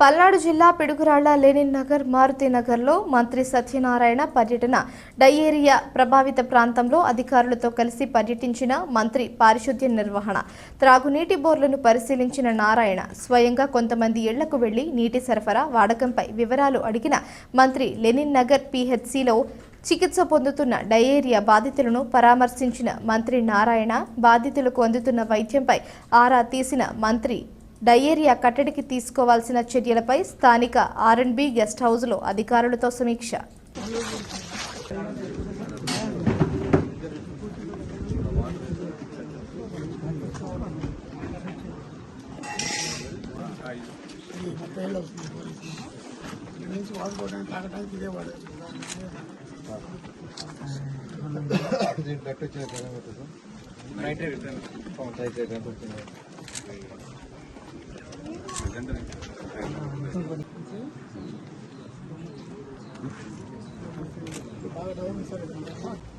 పల్నాడు జిల్లా పిడుగురాళ్ళ లెనిన్ నగర్ మారుతి నగర్లో మంత్రి సత్యనారాయణ పర్యటన. డయేరియా ప్రభావిత ప్రాంతంలో అధికారులతో కలిసి పర్యటించిన మంత్రి పారిశుద్ధ్య నిర్వహణ. త్రాగునీటి బోర్లను పరిశీలించిన నారాయణ స్వయంగా కొంతమంది ఇళ్ళకు వెళ్ళి నీటి సరఫరా వాడకంపై వివరాలు అడిగిన మంత్రి లెనిన్ నగర్ పీహెచ్సిలో చికిత్స పొందుతున్న డయేరియా బాధితులను పరామర్శించిన మంత్రి నారాయణ బాధితులకు అందుతున్న వైద్యంపై ఆరా తీసిన మంత్రి డయేరియా కట్టడికి తీసుకోవాల్సిన చర్యలపై స్థానిక ఆర్ఎండ్బి గెస్ట్ హౌస్లో అధికారులతో సమీక్ష. 아, 나오는 사람이 있나?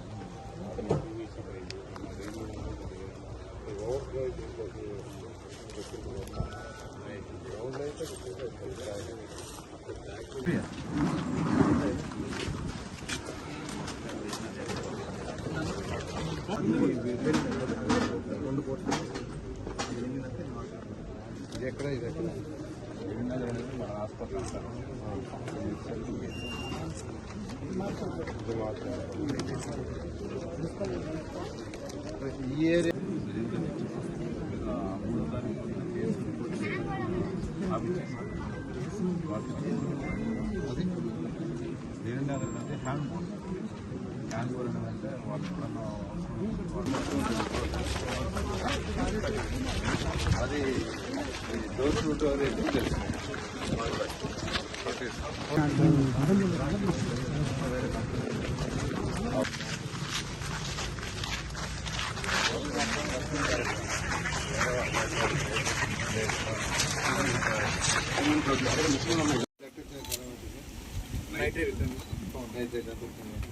ఈ ఏరియా అది ఏంటంటే హ్యాండ్ బోల్ హ్యాండ్ బోల్ అది డోర్ టు డోర్ అయితే తెలుసు అయితే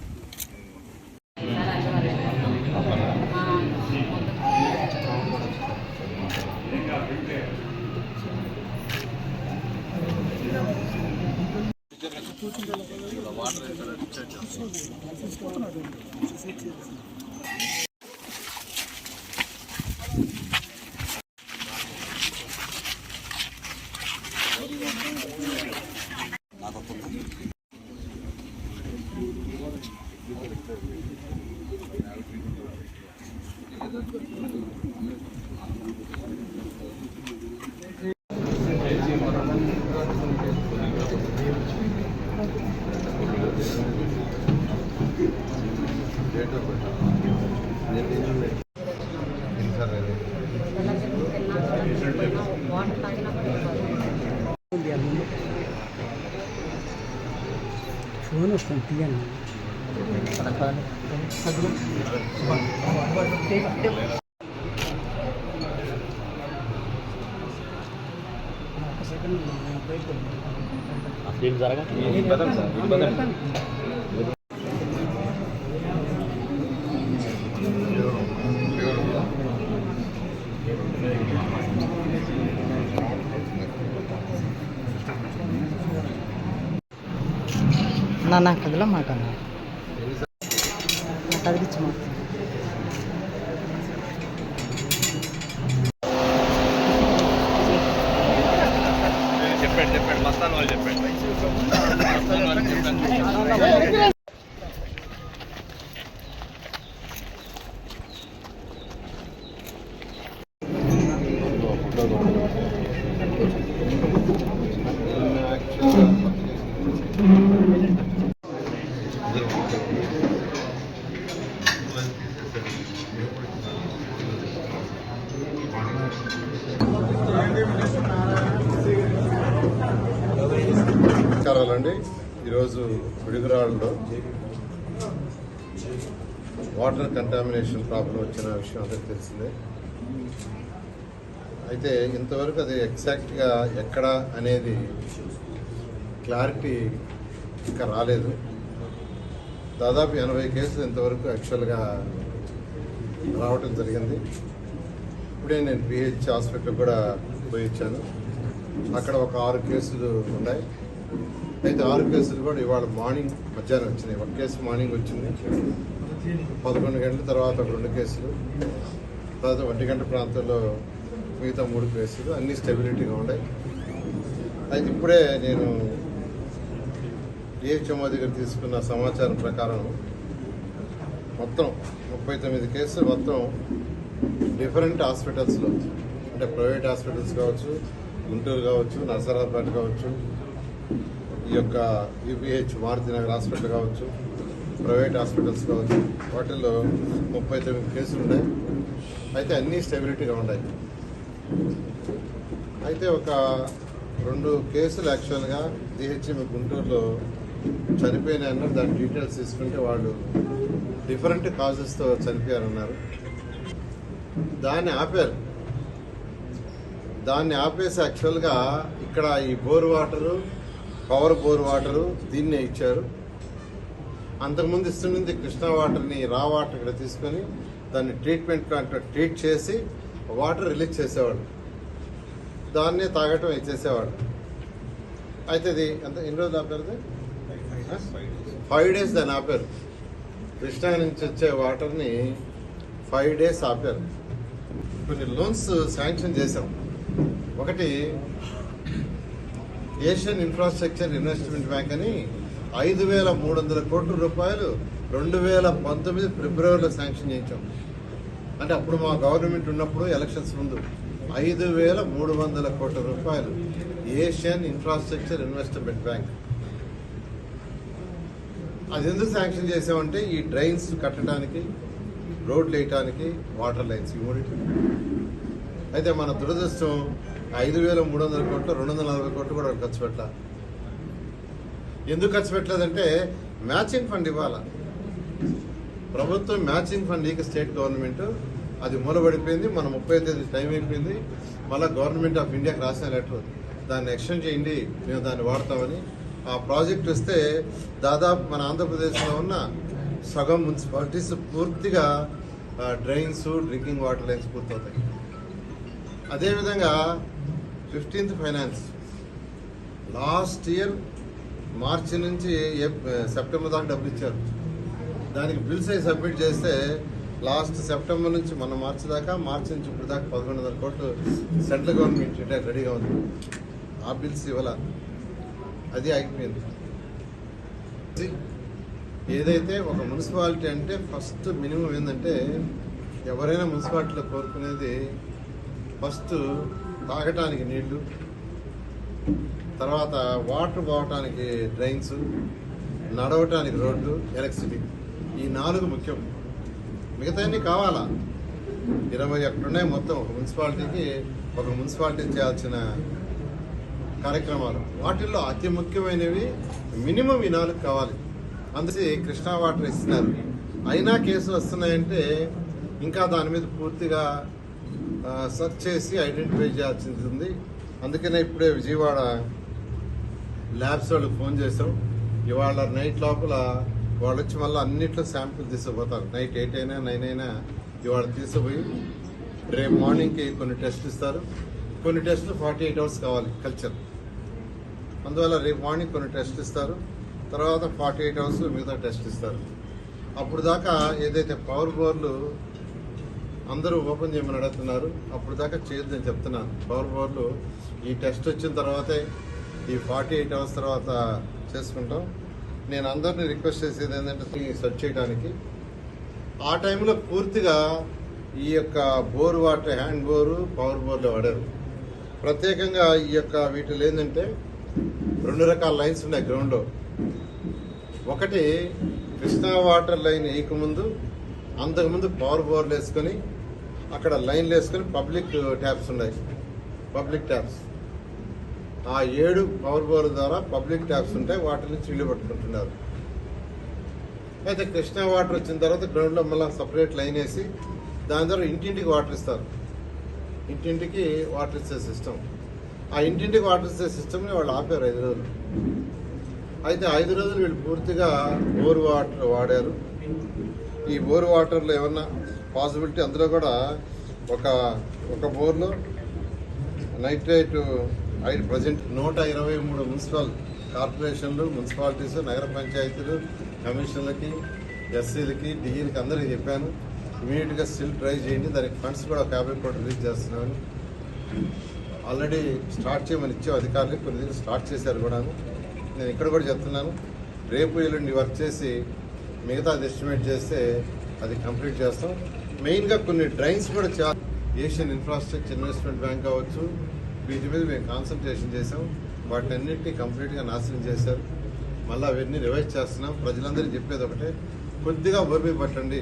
కనిపిస్తుంది Yan. Afdil Zaraga? Ini ನಾನು ಹಾಕಿದಿಲ್ಲ ಮಾಕನ ಹಾಕಿದ್ರೆ నమస్కారాలండి ఈరోజు పిడుగురాళ్ళలో వాటర్ కంటామినేషన్ ప్రాబ్లం వచ్చిన విషయం అందరికి తెలిసిందే. అయితే ఇంతవరకు అది ఎగ్జాక్ట్గా ఎక్కడ అనేది క్లారిటీ ఇంకా రాలేదు. దాదాపు ఎనభై కేసులు ఇంతవరకు యాక్చువల్గా రావటం జరిగింది. ఇప్పుడే నేను పిహెచ్ హాస్పిటల్ కూడా పోయి వచ్చాను. అక్కడ ఒక ఆరు కేసులు ఉన్నాయి. అయితే ఆరు కేసులు కూడా ఇవాళ మార్నింగ్ మధ్యాహ్నం వచ్చినాయి. ఒక కేసు మార్నింగ్ వచ్చింది. పదకొండు గంటల తర్వాత ఒక రెండు కేసులు. తర్వాత ఒంటి గంట ప్రాంతంలో మిగతా మూడు కేసులు. అన్నీ స్టెబిలిటీగా ఉన్నాయి. అయితే ఇప్పుడే నేను డిహెచ్ఎంఓ దగ్గర తీసుకున్న సమాచారం ప్రకారం మొత్తం ముప్పై తొమ్మిది కేసులు మొత్తం డిఫరెంట్ హాస్పిటల్స్లో అంటే ప్రైవేట్ హాస్పిటల్స్ కావచ్చు గుంటూరు కావచ్చు నర్సరాబాద్ కావచ్చు ఈ యొక్క యూపీహెచ్ మారుతినగర్ హాస్పిటల్ కావచ్చు ప్రైవేట్ హాస్పిటల్స్ కావచ్చు వాటిల్లో ముప్పై తొమ్మిది కేసులు ఉన్నాయి. అయితే అన్నీ స్టెబిలిటీగా ఉన్నాయి. అయితే ఒక రెండు కేసులు యాక్చువల్గా డిహెచ్ఎం గుంటూరులో చనిపోయినాయన్నారు దాని డీటెయిల్స్ తీసుకుంటే వాళ్ళు డిఫరెంట్ కాజెస్తో చనిపోయారన్నారు. దాన్ని ఆపారు. దాన్ని ఆపేసి యాక్చువల్గా ఇక్కడ ఈ bore water power bore water దీన్నే ఇచ్చారు. అంతకుముందు ఇస్తుండింది కృష్ణా వాటర్ని రా వాటర్ ఇక్కడ తీసుకొని దాన్ని ట్రీట్మెంట్ ప్లాంట్ ట్రీట్ చేసి వాటర్ రిలీజ్ చేసేవాడు దాన్నే తాగటం చేసేవాడు అయితే ఇది ఎంత ఎన్ని రోజులు ఆపారు ఫైవ్ డేస్ దాన్ని ఆపారు. కృష్ణా నుంచి వచ్చే వాటర్ని ఫైవ్ డేస్ ఆపారు. కొన్ని లోన్స్ శాంక్షన్ చేశాం. ఒకటి ఏషియన్ ఇన్ఫ్రాస్ట్రక్చర్ ఇన్వెస్ట్మెంట్ బ్యాంక్ అని ఐదు వేల మూడు వందల కోట్ల రూపాయలు రెండు వేల పంతొమ్మిది ఫిబ్రవరిలో శాంక్షన్ చేయించాం. అంటే అప్పుడు మా గవర్నమెంట్ ఉన్నప్పుడు ఎలక్షన్స్ ముందు ఐదు వేల మూడు వందల కోట్ల రూపాయలు ఏషియన్ ఇన్ఫ్రాస్ట్రక్చర్ ఇన్వెస్ట్మెంట్ బ్యాంక్. అది ఎందుకు శాంక్షన్ చేసామంటే ఈ డ్రైన్స్ కట్టడానికి రోడ్లు వేయటానికి వాటర్ లైన్స్ యూనిట్ అయితే మన దురదృష్టం ఐదు వేల మూడు వందల కోట్లు రెండు వందల నలభై కోట్లు కూడా ఖర్చు పెట్టాలి? ఎందుకు ఖర్చు పెట్టలేదంటే మ్యాచింగ్ ఫండ్ ఇవ్వాలా? ప్రభుత్వం మ్యాచింగ్ ఫండ్ ఇక స్టేట్ గవర్నమెంట్ అది మూలబడిపోయింది మన ముప్పై తేదీ టైం అయిపోయింది మళ్ళీ గవర్నమెంట్ ఆఫ్ ఇండియాకి రాసిన లెటర్ దాన్ని ఎక్స్టెండ్ చేయండి మేము దాన్ని వాడతామని. ఆ ప్రాజెక్ట్ వస్తే దాదాపు మన ఆంధ్రప్రదేశ్లో ఉన్న సగం మున్సిపాలిటీస్ పూర్తిగా డ్రైన్స్ డ్రింకింగ్ వాటర్ లైన్స్ పూర్తవుతాయి. అదేవిధంగా fifteenth finance. Last year March నుంచి సెప్టెంబర్ దాకా డబ్బులు ఇచ్చారు. దానికి బిల్స్ అయి సబ్మిట్ చేస్తే లాస్ట్ సెప్టెంబర్ నుంచి మన మార్చి దాకా మార్చి నుంచి ఇప్పుడు దాకా పదకొండు వందల కోట్లు సెంట్రల్ గవర్నమెంట్ రిటైర్ రెడీగా ఉంది. ఆ బిల్స్ ఇవ్వాల. అది అయిపోయింది ఏదైతే ఒక మున్సిపాలిటీ అంటే ఫస్ట్ మినిమం ఏంటంటే ఎవరైనా మున్సిపాలిటీలో కోరుకునేది ఫస్ట్ తాగటానికి నీళ్ళు తర్వాత వాటర్ పోవటానికి డ్రైన్స్ నడవటానికి రోడ్డు ఎలక్ట్రిసిటీ. ఈ నాలుగు ముఖ్యం. మిగతాన్ని కావాలా? ఇరవై ఒకటి ఉన్నాయి మొత్తం. ఒక మున్సిపాలిటీకి ఒక మున్సిపాలిటీ చేయాల్సిన కార్యక్రమాలు. వాటిల్లో అతి ముఖ్యమైనవి మినిమం ఈ నాలుగు కావాలి. అందుకే కృష్ణా వాటర్ ఇస్తున్నారు. అయినా కేసులు వస్తున్నాయంటే ఇంకా దాని మీద పూర్తిగా సెర్చ్ చేసి ఐడెంటిఫై చేయాల్సింది ఉంది. అందుకనే ఇప్పుడే విజయవాడ ల్యాబ్స్ వాళ్ళకి ఫోన్ చేసాం ఇవాళ నైట్ లోపల వాళ్ళు వచ్చి మళ్ళీ అన్నిట్లో శాంపిల్ తీసుకుపోతారు నైట్ ఎయిట్ అయినా నైన్ అయినా ఇవాళ తీసుకుపోయి రేపు మార్నింగ్కి కొన్ని టెస్ట్లు ఇస్తారు. కొన్ని టెస్ట్లు ఫార్టీ ఎయిట్ అవర్స్ కావాలి కల్చర్. అందువల్ల రేపు మార్నింగ్ కొన్ని టెస్ట్ ఇస్తారు. తర్వాత ఫార్టీ ఎయిట్ అవర్స్ మిగతా టెస్ట్ ఇస్తారు. అప్పుడు దాకా ఏదైతే పవర్ బోర్లు అందరూ ఓపెన్ చేయమని అడుగుతున్నారు. అప్పుడు దాకా చేయొద్దని చెప్తున్నాను పవర్ బోర్లు ఈ టెస్ట్ వచ్చిన తర్వాతే ఈ ఫార్టీ ఎయిట్ అవర్స్ తర్వాత చేసుకుంటాం. నేను అందరినీ రిక్వెస్ట్ చేసేది ఏంటంటే సెర్చ్ చేయడానికి. ఆ టైంలో పూర్తిగా ఈ యొక్క bore water hand bore power బోర్లు వాడారు. ప్రత్యేకంగా ఈ యొక్క వీటిలో ఏంటంటే రెండు రకాల లైన్స్ ఉన్నాయి గ్రౌండ్లో. ఒకటి కృష్ణా వాటర్ లైన్ వేయకముందు అంతకుముందు పవర్ బోర్లు వేసుకొని అక్కడ లైన్లు వేసుకొని పబ్లిక్ ట్యాప్స్ ఉన్నాయి. పబ్లిక్ ట్యాప్స్ ఆ ఏడు పవర్ బోర్ ద్వారా పబ్లిక్ ట్యాప్స్ ఉంటాయి వాటిని నుంచి పట్టుకుంటున్నారు. అయితే కృష్ణా వాటర్ వచ్చిన తర్వాత గ్రౌండ్లో మళ్ళీ సపరేట్ లైన్ వేసి దాని ద్వారా ఇంటింటికి వాటర్ ఇస్తారు. ఇంటింటికి వాటర్ ఇచ్చే సిస్టమ్. ఆ ఇంటింటికి వాటర్ ఇచ్చే సిస్టమ్ని వాళ్ళు ఆపారు ఐదు రోజులు. అయితే ఐదు రోజులు వీళ్ళు పూర్తిగా బోర్ వాటర్ వాడారు. ఈ బోర్ వాటర్లో ఏమన్నా పాసిబిలిటీ అందులో కూడా ఒక ఒక బోర్లో నైట్రేట్ ఐదు ప్రజెంట్ నూట ఇరవై మూడు మున్సిపల్ కార్పొరేషన్లు మున్సిపాలిటీస్ నగర పంచాయతీలు కమిషన్లకి ఎస్సీలకి డిఈలకి అందరికీ చెప్పాను. ఇమీడియట్గా స్టిల్ ట్రై చేయండి. దానికి ఫండ్స్ కూడా ఒక యాభై కోట్లు రిలీజ్ చేస్తున్నాను. ఆల్రెడీ స్టార్ట్ చేయమని ఇచ్చే అధికారులు కొన్ని దగ్గర స్టార్ట్ చేశారు కూడా నేను ఇక్కడ కూడా చెప్తున్నాను. రేపు ఎల్లుండి వర్క్ చేసి మిగతా ఎస్టిమేట్ చేస్తే అది కంప్లీట్ చేస్తాం. మెయిన్గా కొన్ని డ్రైన్స్ కూడా చాలా ఏషియన్ ఇన్ఫ్రాస్ట్రక్చర్ ఇన్వెస్ట్మెంట్ బ్యాంక్ కావచ్చు. వీటి మీద మేము కాన్సన్ట్రేషన్ చేసాం వాటిని అన్నింటినీ కంప్లీట్గా నాశనం చేశారు. మళ్ళీ అవన్నీ రివైజ్ చేస్తున్నాం. ప్రజలందరికీ చెప్పేది ఒకటే కొద్దిగా ఓపిక పట్టండి.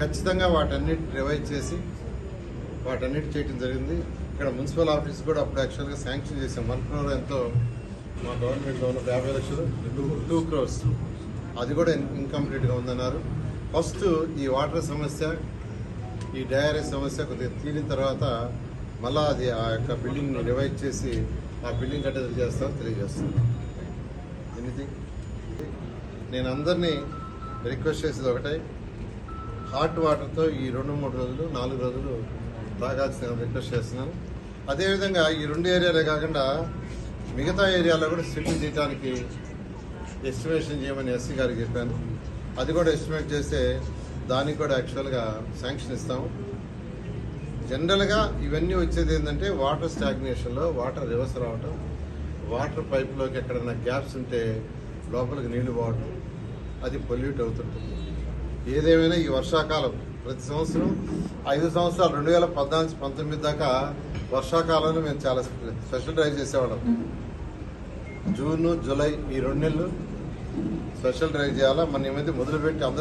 ఖచ్చితంగా వాటన్నిటి రివైజ్ చేసి వాటన్నిటి చేయడం జరిగింది. ఇక్కడ మున్సిపల్ ఆఫీస్ కూడా అప్పుడు యాక్చువల్గా శాంక్షన్ చేసాం వన్ క్రోర్ ఎంతో మా గవర్నమెంట్లో ఉన్న యాభై లక్షలు. టూ క్రోర్స్ అది కూడా ఇన్కంప్లీట్గా ఉందన్నారు. ఫస్ట్ ఈ వాటర్ సమస్య ఈ డయారీ సమస్య కొద్దిగా తీరిన తర్వాత మళ్ళా అది ఆ యొక్క బిల్డింగ్ని రివైజ్ చేసి ఆ బిల్డింగ్ కట్టేది చేస్తామని తెలియజేస్తాను ఎనీథింగ్ నేను అందరినీ రిక్వెస్ట్ చేసేది ఒకటే హాట్ వాటర్తో ఈ రెండు మూడు రోజులు నాలుగు రోజులు తాగాల్సిన రిక్వెస్ట్ చేస్తున్నాను. అదేవిధంగా ఈ రెండు ఏరియాలే కాకుండా మిగతా ఏరియాలో కూడా సెటిల్ చేయడానికి ఎస్టిమేషన్ చేయమని ఎస్సీ గారికి చెప్పాను. అది కూడా ఎస్టిమేట్ చేస్తే దానికి కూడా యాక్చువల్గా శాంక్షన్ ఇస్తాము. జనరల్గా ఇవన్నీ వచ్చేది ఏంటంటే వాటర్ స్టాగ్నేషన్లో వాటర్ రివర్స్ రావటం వాటర్ పైప్లోకి ఎక్కడైనా గ్యాప్స్ ఉంటే లోపలికి నీళ్ళు పోవటం అది పొల్యూట్ అవుతుంటుంది. ఏదేమైనా ఈ వర్షాకాలం ప్రతి సంవత్సరం ఐదు సంవత్సరాలు రెండు వేల పద్నాలుగు పంతొమ్మిది దాకా వర్షాకాలంలో మేము చాలా స్పెషల్ డ్రైవ్ చేసేవాళ్ళం. జూన్ జూలై ఈ రెండు నెలలు స్పెషల్ డ్రైవ్ చేయాలా మన ఈ మధ్య మొదలుపెట్టి అందరూ